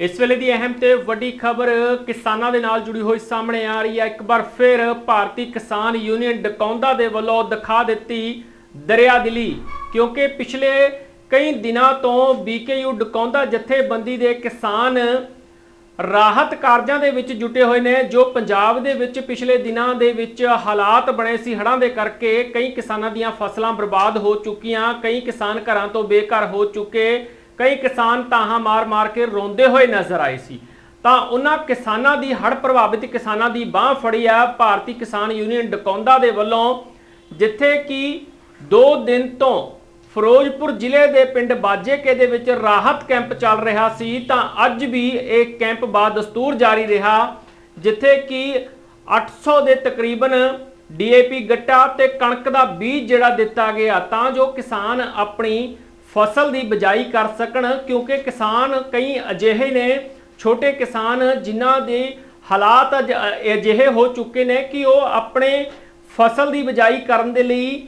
ਇਸ ਵੇਲੇ ਦੀ ਅਹਿਮ ਤੇ ਵੱਡੀ ਖਬਰ ਕਿਸਾਨਾਂ ਦੇ ਨਾਲ ਜੁੜੀ ਹੋਈ ਸਾਹਮਣੇ ਆ ਰਹੀ ਹੈ। ਇੱਕ ਵਾਰ ਫਿਰ ਭਾਰਤੀ ਕਿਸਾਨ ਯੂਨੀਅਨ ਡਕੌਂਦਾ ਦੇ ਵੱਲੋਂ ਦਿਖਾ ਦਿੱਤੀ ਦਰਿਆਦਿਲੀ, ਕਿਉਂਕਿ ਪਿਛਲੇ ਕਈ ਦਿਨਾਂ ਤੋਂ ਬੀਕੇਯੂ ਡਕੌਂਦਾ ਜਥੇਬੰਦੀ ਦੇ ਕਿਸਾਨ ਰਾਹਤ ਕਾਰਜਾਂ ਦੇ ਵਿੱਚ ਜੁਟੇ ਹੋਏ ਨੇ, ਜੋ ਪੰਜਾਬ ਦੇ ਵਿੱਚ ਪਿਛਲੇ ਦਿਨਾਂ ਦੇ ਵਿੱਚ ਹਾਲਾਤ ਬਣੇ ਸੀ। ਹੜ੍ਹਾਂ ਦੇ ਕਰਕੇ ਕਈ ਕਿਸਾਨਾਂ ਦੀਆਂ ਫਸਲਾਂ ਬਰਬਾਦ ਹੋ ਚੁੱਕੀਆਂ, ਕਈ ਕਿਸਾਨ ਘਰਾਂ ਤੋਂ ਬੇਘਰ ਹੋ ਚੁੱਕੇ। ਕਈ ਕਿਸਾਨ ਤਾਹਾਂ ਮਾਰ-ਮਾਰ ਕੇ ਰੋਂਦੇ ਹੋਏ ਨਜ਼ਰ ਆਏ ਸੀ। ਤਾਂ ਉਹਨਾਂ ਕਿਸਾਨਾਂ ਦੀ ਹੜ੍ਹ ਪ੍ਰਭਾਵਿਤ ਕਿਸਾਨਾਂ ਦੀ ਬਾਹ ਫੜੀ ਆ ਭਾਰਤੀ ਕਿਸਾਨ ਯੂਨੀਅਨ ਡਕੌਂਦਾ ਦੇ ਵੱਲੋਂ, ਜਿੱਥੇ ਕਿ 2 ਦਿਨ ਤੋਂ ਫਿਰੋਜ਼ਪੁਰ ਜ਼ਿਲ੍ਹੇ ਦੇ ਪਿੰਡ ਬਾਜੇਕੇ ਦੇ ਵਿੱਚ ਰਾਹਤ ਕੈਂਪ ਚੱਲ ਰਿਹਾ ਸੀ। ਤਾਂ ਅੱਜ ਵੀ ਇਹ ਕੈਂਪ ਬਾਦਸਤੂਰ ਜਾਰੀ ਰਿਹਾ, ਜਿੱਥੇ ਕਿ 800 ਦੇ ਤਕਰੀਬਨ ਡੀਏਪੀ ਗੱਟਾ ਤੇ ਕਣਕ ਦਾ ਬੀਜ ਜਿਹੜਾ ਦਿੱਤਾ ਗਿਆ। ਤਾਂ ਜੋ ਕਿਸਾਨ ਆਪਣੀ ਫਸਲ ਦੀ ਬਿਜਾਈ ਕਰ ਸਕਣ, ਕਿਉਂਕਿ ਕਿਸਾਨ ਕਈ ਅਜਿਹੇ ਨੇ, ਛੋਟੇ ਕਿਸਾਨ, ਜਿਨ੍ਹਾਂ ਦੇ ਹਾਲਾਤ ਅਜ- ਅਜਿਹੇ ਹੋ ਚੁੱਕੇ ਨੇ ਕਿ ਉਹ ਆਪਣੇ ਫਸਲ ਦੀ ਬਿਜਾਈ ਕਰਨ ਦੇ ਲਈ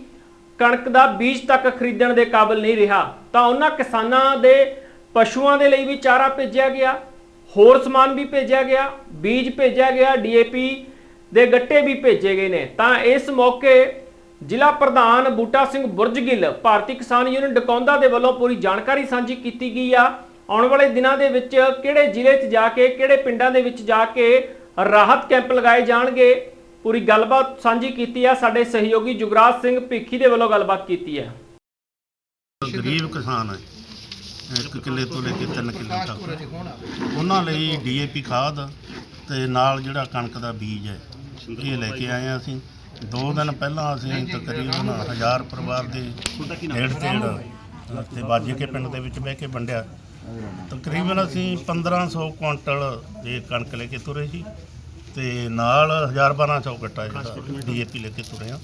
ਕਣਕ ਦਾ ਬੀਜ ਤੱਕ ਖਰੀਦਣ ਦੇ ਕਾਬਿਲ ਨਹੀਂ ਰਿਹਾ। ਤਾਂ ਉਹਨਾਂ ਕਿਸਾਨਾਂ ਦੇ ਪਸ਼ੂਆਂ ਦੇ ਲਈ ਵੀ ਚਾਰਾ ਭੇਜਿਆ ਗਿਆ, ਹੋਰ ਸਮਾਨ ਵੀ ਭੇਜਿਆ ਗਿਆ, ਬੀਜ ਭੇਜਿਆ ਗਿਆ, ਡੀਏਪੀ ਦੇ ਗੱਟੇ ਵੀ ਭੇਜੇ ਗਏ ਨੇ। ਤਾਂ ਇਸ ਮੌਕੇ ਜ਼ਿਲ੍ਹਾ ਪ੍ਰਧਾਨ ਬੂਟਾ ਸਿੰਘ ਬੁਰਜਗਿੱਲ ਭਾਰਤੀ ਕਿਸਾਨ ਯੂਨੀਅਨ ਡਕੌਂਦਾ ਦੇ ਵੱਲੋਂ ਪੂਰੀ ਜਾਣਕਾਰੀ ਸਾਂਝੀ ਕੀਤੀ ਗਈ ਆ। ਆਉਣ ਵਾਲੇ ਦਿਨਾਂ ਦੇ ਵਿੱਚ ਕਿਹੜੇ ਜ਼ਿਲ੍ਹੇ 'ਚ ਜਾ ਕੇ, ਕਿਹੜੇ ਪਿੰਡਾਂ ਦੇ ਵਿੱਚ ਜਾ ਕੇ ਰਾਹਤ ਕੈਂਪ ਲਗਾਏ ਜਾਣਗੇ? ਪੂਰੀ ਗੱਲਬਾਤ ਸਾਂਝੀ ਕੀਤੀ ਆ। ਸਾਡੇ ਸਹਿਯੋਗੀ ਜੁਗਰਾਜ ਸਿੰਘ ਭਿੱਖੀ ਦੇ ਵੱਲੋਂ ਗੱਲਬਾਤ ਕੀਤੀ ਹੈ ਗਰੀਬ ਕਿਸਾਨ ਹੈ ਇੱਕ ਕਿੱਲੇ ਤੋਂ ਲੈ ਕੇ 3 ਕਿੱਲੇ ਤੱਕ। ਉਹਨਾਂ ਲਈ ਡੀਏਪੀ ਖਾਦ ਤੇ ਨਾਲ ਜਿਹੜਾ ਕਣਕ ਦਾ ਬੀਜ ਹੈ, ਇਹ ਲੈ ਕੇ ਆਏ ਹਾਂ ਅਸੀਂ। ਦੋ ਦਿਨ ਪਹਿਲਾਂ ਅਸੀਂ ਤਕਰੀਬਨ 1000 ਪਰਿਵਾਰ ਦੇ ਡੇਢ ਤੇੜ ਤੇ ਬਾਜੇ ਕੇ ਪਿੰਡ ਦੇ ਵਿੱਚ ਬਹਿ ਕੇ ਵੰਡਿਆ। ਤਕਰੀਬਨ ਅਸੀਂ 1500 ਕੁਇੰਟਲ ਇਹ ਕਣਕ ਲੈ ਕੇ ਤੁਰੇ ਸੀ ਤੇ ਨਾਲ 1000 1200 ਗੱਟਾ ਜਿਹੜਾ ਡੀਏਪੀ ਲੈ ਕੇ ਤੁਰੇ ਆ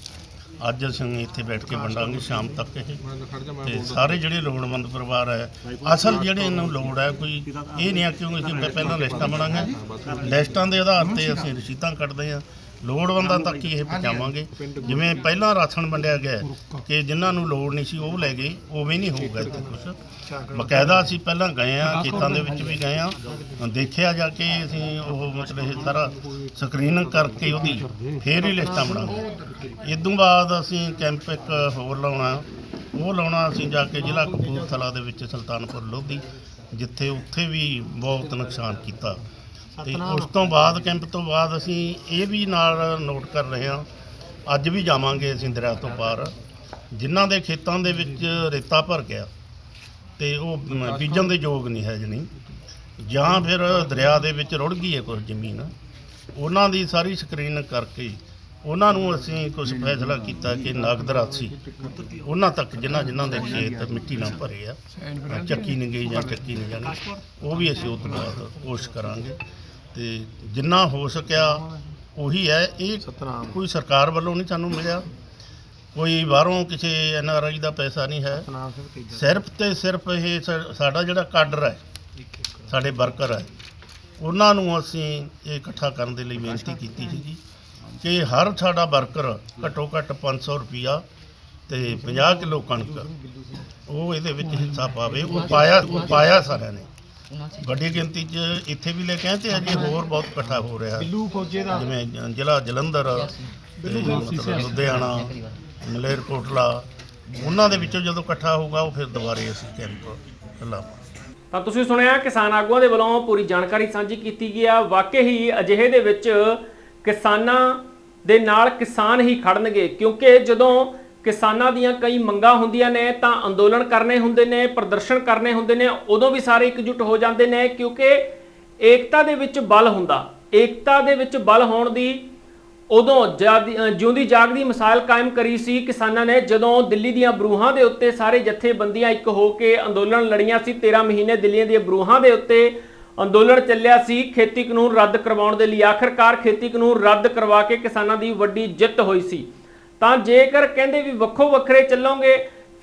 ਅੱਜ ਅਸੀਂ ਇੱਥੇ ਬੈਠ ਕੇ ਵੰਡਾਂਗੇ ਸ਼ਾਮ ਤੱਕ ਇਹ। ਤੇ ਸਾਰੇ ਜਿਹੜੇ ਲੋੜਵੰਦ ਪਰਿਵਾਰ ਹੈ ਅਸਲ ਜਿਹੜੇ ਇਹਨਾਂ ਨੂੰ ਲੋੜ ਹੈ ਕੋਈ ਇਹ ਨਹੀਂ ਆ ਕਿ ਅਸੀਂ ਪਹਿਲਾਂ ਲਿਸਟਾਂ ਬਣਾਂਗੇ। ਲਿਸਟਾਂ ਦੇ ਆਧਾਰ ਤੇ ਅਸੀਂ ਰਸੀਦਾਂ ਕੱਢਦੇ ਆ ਲੋੜਵੰਦਾਂ ਤੱਕ ਹੀ ਇਹ ਪਹੁੰਚਾਵਾਂਗੇ। ਜਿਵੇਂ ਪਹਿਲਾਂ ਰਾਸ਼ਨ ਵੰਡਿਆ ਗਿਆ ਹੈ ਕਿ ਜਿਨ੍ਹਾਂ ਨੂੰ ਲੋੜ ਨਹੀਂ ਸੀ ਉਹ ਲੈ ਗਏ ਉਵੇਂ ਨਹੀਂ ਹੋਊਗਾ ਇੱਥੇ ਕੁਝ ਬਕਾਇਦਾ ਅਸੀਂ ਪਹਿਲਾਂ ਗਏ ਆ ਖੇਤਾਂ ਦੇ ਵਿੱਚ ਵੀ ਗਏ ਆ ਦੇਖਿਆ ਜਾ ਕੇ ਅਸੀਂ ਉਹ ਮਤਲਬ ਇਹ ਸਾਰਾ ਸਕਰੀਨਿੰਗ ਕਰਕੇ ਉਹਦੀ ਫੇਰ ਹੀ ਲਿਸਟਾਂ ਬਣਾਵਾਂਗੇ। ਇਦੋਂ ਬਾਅਦ ਅਸੀਂ ਕੈਂਪ ਇੱਕ ਹੋਰ ਲਾਉਣਾ ਉਹ ਲਾਉਣਾ ਅਸੀਂ ਜਾ ਕੇ ਜ਼ਿਲ੍ਹਾ ਕਪੂਰਥਲਾ ਦੇ ਵਿੱਚ ਸੁਲਤਾਨਪੁਰ ਲੋਧੀ ਜਿੱਥੇ ਉੱਥੇ ਵੀ ਬਹੁਤ ਨੁਕਸਾਨ ਕੀਤਾ। ਤੇ ਉਸ ਤੋਂ ਬਾਅਦ ਕੈਂਪ ਤੋਂ ਬਾਅਦ ਅਸੀਂ ਇਹ ਵੀ ਨਾਲ ਨੋਟ ਕਰ ਰਹੇ ਹਾਂ ਅੱਜ ਵੀ ਜਾਵਾਂਗੇ ਅਸੀਂ ਦਰਿਆ ਤੋਂ ਪਾਰ। ਜਿਨ੍ਹਾਂ ਦੇ ਖੇਤਾਂ ਦੇ ਵਿੱਚ ਰੇਤਾ ਭਰ ਗਿਆ ਤੇ ਉਹ ਬੀਜਣ ਦੇ ਯੋਗ ਨਹੀਂ ਹੈ ਜਣੀ। ਜਾਂ ਫਿਰ ਦਰਿਆ ਦੇ ਵਿੱਚ ਰੁੜ ਗਈ ਹੈ ਕੁਝ ਜ਼ਮੀਨ। ਉਹਨਾਂ ਦੀ ਸਾਰੀ ਸਕਰੀਨ ਕਰਕੇ ਉਹਨਾਂ ਨੂੰ ਅਸੀਂ ਕੁਝ ਫੈਸਲਾ ਕੀਤਾ ਕਿ ਨਗਦ ਰਾਸ਼ੀ ਉਹਨਾਂ ਤੱਕ ਜਿਨ੍ਹਾਂ ਜਿਨ੍ਹਾਂ ਦੇ ਖੇਤ ਮਿੱਟੀ ਨਾਲ ਭਰੇ ਆ ਚੱਕੀ ਨਹੀਂ ਗਈ ਜਾਂ ਚੱਕੀ ਨਹੀਂ ਜਾਣੀ ਉਹ ਵੀ ਅਸੀਂ ਉਹ ਤੋਂ ਬਾਅਦ ਕੋਸ਼ਿਸ਼ ਕਰਾਂਗੇ। ਤੇ ਜਿੰਨਾ ਹੋ ਸਕਿਆ ਉਹੀ ਹੈ ਇਹ ਕੋਈ ਸਰਕਾਰ ਵੱਲੋਂ ਨਹੀਂ ਸਾਨੂੰ ਮਿਲਿਆ। ਕੋਈ ਬਾਹਰੋਂ ਕਿਸੇ ਐਨਆਰਆਈ ਦਾ ਪੈਸਾ ਨਹੀਂ ਹੈ। ਸਿਰਫ ਤੇ ਸਿਰਫ ਇਹ ਸਾ- ਸਾਡਾ ਜਿਹੜਾ ਕਾਡਰ ਹੈ ਸਾਡੇ ਵਰਕਰ ਹੈ ਉਹਨਾਂ ਨੂੰ ਅਸੀਂ ਇਹ ਇਕੱਠਾ ਕਰਨ ਦੇ ਲਈ ਬੇਨਤੀ ਕੀਤੀ ਸੀਗੀ ਕਿ ਹਰ ਸਾਡਾ ਵਰਕਰ ਘੱਟੋ ਘੱਟ 500 ਰੁਪਿਆ ਤੇ 50 ਕਿਲੋ ਕਣਕ ਉਹ ਇਹਦੇ ਵਿੱਚ ਹਿੱਸਾ ਪਾਵੇ। ਉਹ ਪਾਇਆ ਉਹ ਪਾਇਆ ਸਾਰਿਆਂ ਨੇ। ਵੱਡੀ ਗਿਣਤੀ 'ਚ ਇੱਥੇ ਵੀ ਲੈ ਕੇ ਆਏ ਤੇ ਅਜੇ ਹੋਰ ਬਹੁਤ ਇਕੱਠਾ ਹੋ ਰਿਹਾ। ਜਿਵੇਂ ਜ- ਜ਼ਿਲ੍ਹਾ ਜਲੰਧਰ ਤੇ ਮਤਲਬ ਲੁਧਿਆਣਾ ਮਲੇਰਕੋਟਲਾ ਉਹਨਾਂ ਦੇ ਵਿੱਚੋਂ ਜਦੋਂ ਇਕੱਠਾ ਹੋਊਗਾ ਉਹ ਫਿਰ ਦੁਬਾਰੇ ਅਸੀਂ ਕੈਂਪ ਲਾਵਾਂਗੇ। ਤਾਂ ਤੁਸੀਂ ਸੁਣਿਆ ਕਿਸਾਨ ਆਗੂਆਂ ਦੇ ਵੱਲੋਂ ਪੂਰੀ ਜਾਣਕਾਰੀ ਸਾਂਝੀ ਕੀਤੀ ਗਈ ਆ। ਵਾਕਈ ਹੀ ਅਜਿਹੇ ਦੇ ਵਿੱਚ ਕਿਸਾਨਾਂ ਦੇ ਨਾਲ ਕਿਸਾਨ ਹੀ ਖੜਨਗੇ ਕਿਉਂਕਿ ਜਦੋਂ ਕਿਸਾਨਾਂ ਦੀਆਂ ਕਈ ਮੰਗਾਂ ਹੁੰਦੀਆਂ ਨੇ, ਤਾਂ ਅੰਦੋਲਨ ਕਰਨੇ ਹੁੰਦੇ ਨੇ, ਪ੍ਰਦਰਸ਼ਨ ਕਰਨੇ ਹੁੰਦੇ ਨੇ, ਉਦੋਂ ਵੀ ਸਾਰੇ ਇਕਜੁੱਟ ਹੋ ਜਾਂਦੇ ਨੇ, ਕਿਉਂਕਿ ਏਕਤਾ ਦੇ ਵਿੱਚ ਬਲ ਹੁੰਦਾ। ਏਕਤਾ ਦੇ ਵਿੱਚ ਬਲ ਹੋਣ ਦੀ ਉਦੋਂ ਜਾਦੀ- ਜਿਉਂਦੀ ਜਾਗਦੀ ਮਿਸਾਲ ਕਾਇਮ ਕਰੀ ਸੀ ਕਿਸਾਨਾਂ ਨੇ, ਜਦੋਂ ਦਿੱਲੀ ਦੀਆਂ ਬਰੂਹਾਂ ਦੇ ਉੱਤੇ ਸਾਰੇ ਜਥੇਬੰਦੀਆਂ ਇੱਕ ਹੋ ਕੇ ਅੰਦੋਲਨ ਲੜੀਆਂ ਸੀ 13 ਮਹੀਨੇ ਦਿੱਲੀ ਦੀਆਂ ਬਰੂਹਾਂ ਦੇ ਉੱਤੇ ਅੰਦੋਲਨ ਚੱਲਿਆ ਸੀ, ਖੇਤੀ ਕਾਨੂੰਨ ਰੱਦ ਕਰਵਾਉਣ ਦੇ ਲਈ ਆਖਰਕਾਰ ਖੇਤੀ ਕਾਨੂੰਨ ਰੱਦ ਕਰਵਾ ਕੇ ਕਿਸਾਨਾਂ ਦੀ ਵੱਡੀ ਜਿੱਤ ਹੋਈ ਸੀ। ਤਾਂ ਜੇਕਰ ਕਹਿੰਦੇ ਵੀ ਵੱਖੋ ਵੱਖਰੇ ਚੱਲੋਗੇ,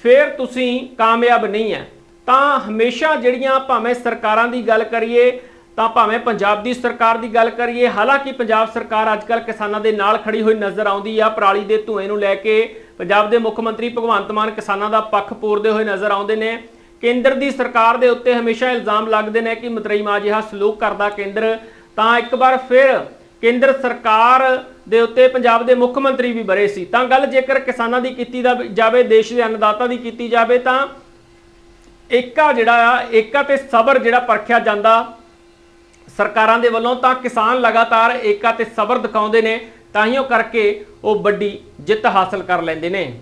ਫਿਰ ਤੁਸੀਂ ਕਾਮਯਾਬ ਨਹੀਂ ਹੈ ਤਾਂ ਹਮੇਸ਼ਾ ਜਿਹੜੀਆਂ ਭਾਵੇਂ ਸਰਕਾਰਾਂ ਦੀ ਗੱਲ ਕਰੀਏ, ਤਾਂ ਭਾਵੇਂ ਪੰਜਾਬ ਦੀ ਸਰਕਾਰ ਦੀ ਗੱਲ ਕਰੀਏ, ਹਾਲਾਂਕਿ ਪੰਜਾਬ ਸਰਕਾਰ ਅੱਜਕੱਲ ਕਿਸਾਨਾਂ ਦੇ ਨਾਲ ਖੜੀ ਹੋਈ ਨਜ਼ਰ ਆਉਂਦੀ ਆ, ਪਰਾਲੀ ਦੇ ਧੂਏ ਨੂੰ ਲੈ ਕੇ ਪੰਜਾਬ ਦੇ ਮੁੱਖ ਮੰਤਰੀ ਭਗਵੰਤ ਮਾਨ ਕਿਸਾਨਾਂ ਦਾ ਪੱਖ ਪੂਰਦੇ ਹੋਏ ਨਜ਼ਰ ਆਉਂਦੇ ਨੇ। ਕੇਂਦਰ ਦੀ ਸਰਕਾਰ ਦੇ ਉੱਤੇ ਹਮੇਸ਼ਾ ਇਲਜ਼ਾਮ ਲੱਗਦੇ ਨੇ ਕਿ ਮਤਰੇਈ ਮਾਂ ਜਿਹਾ ਸਲੂਕ ਕਰਦਾ ਕੇਂਦਰ। ਤਾਂ ਇੱਕ ਵਾਰ ਫਿਰ ਕੇਂਦਰ ਸਰਕਾਰ ਦੇ ਉੱਤੇ ਪੰਜਾਬ ਦੇ ਮੁੱਖ ਮੰਤਰੀ ਵੀ ਬਰੇ ਸੀ। ਤਾਂ ਗੱਲ ਜੇਕਰ ਕਿਸਾਨਾਂ ਦੀ ਕੀਤੀ ਜਾਵੇ, ਦੇਸ਼ ਦੇ ਅੰਨਦਾਤਾ ਦੀ ਕੀਤੀ ਜਾਵੇ, ਤਾਂ ਏਕਾ ਜਿਹੜਾ ਆ, ਏਕਾ ਤੇ ਸਬਰ ਜਿਹੜਾ ਪਰਖਿਆ ਜਾਂਦਾ ਸਰਕਾਰਾਂ ਦੇ ਵੱਲੋਂ, ਤਾਂ ਕਿਸਾਨ ਲਗਾਤਾਰ ਏਕਾ ਤੇ ਸਬਰ ਦਿਖਾਉਂਦੇ ਨੇ, ਤਾਂ ਹੀ ਉਹ ਕਰਕੇ ਉਹ ਵੱਡੀ ਜਿੱਤ ਹਾਸਲ ਕਰ ਲੈਂਦੇ ਨੇ।